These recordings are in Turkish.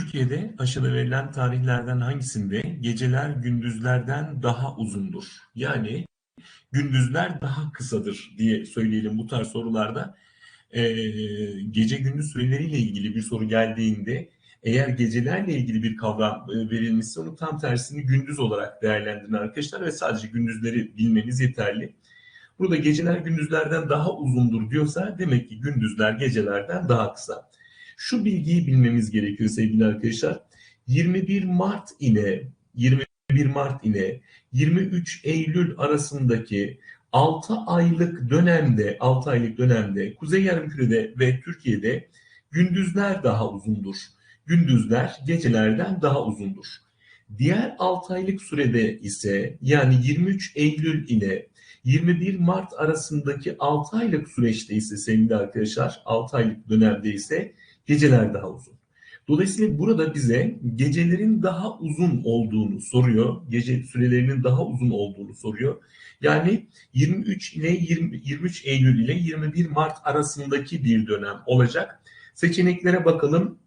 Türkiye'de aşıda verilen tarihlerden hangisinde geceler gündüzlerden daha uzundur? Yani gündüzler daha kısadır diye söyleyelim bu tarz sorularda. Ee, gece gündüz süreleriyle ilgili bir soru geldiğinde eğer gecelerle ilgili bir kavram e, verilmişse onu tam tersini gündüz olarak değerlendirin arkadaşlar ve sadece gündüzleri bilmeniz yeterli. Burada geceler gündüzlerden daha uzundur diyorsa demek ki gündüzler gecelerden daha kısa. Şu bilgiyi bilmemiz gerekiyor sevgili arkadaşlar. 21 Mart ile 21 Mart ile 23 Eylül arasındaki 6 aylık dönemde 6 aylık dönemde Kuzey Yarımküre'de ve Türkiye'de gündüzler daha uzundur. Gündüzler gecelerden daha uzundur. Diğer 6 aylık sürede ise yani 23 Eylül ile 21 Mart arasındaki 6 aylık süreçte ise sevgili arkadaşlar 6 aylık dönemde ise geceler daha uzun. Dolayısıyla burada bize gecelerin daha uzun olduğunu soruyor. Gece sürelerinin daha uzun olduğunu soruyor. Yani 23 ile 20, 23 Eylül ile 21 Mart arasındaki bir dönem olacak. Seçeneklere bakalım.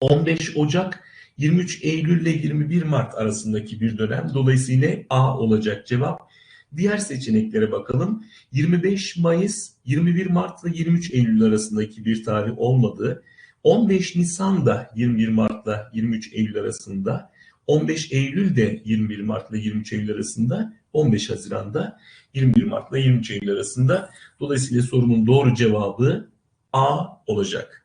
15 Ocak 23 Eylül ile 21 Mart arasındaki bir dönem. Dolayısıyla A olacak cevap. Diğer seçeneklere bakalım. 25 Mayıs 21 Mart ile 23 Eylül arasındaki bir tarih olmadığı. 15 Nisan'da 21 Mart'la 23 Eylül arasında, 15 Eylül'de 21 Mart'la 23 Eylül arasında, 15 Haziran'da 21 Mart'la 23 Eylül arasında. Dolayısıyla sorunun doğru cevabı A olacak.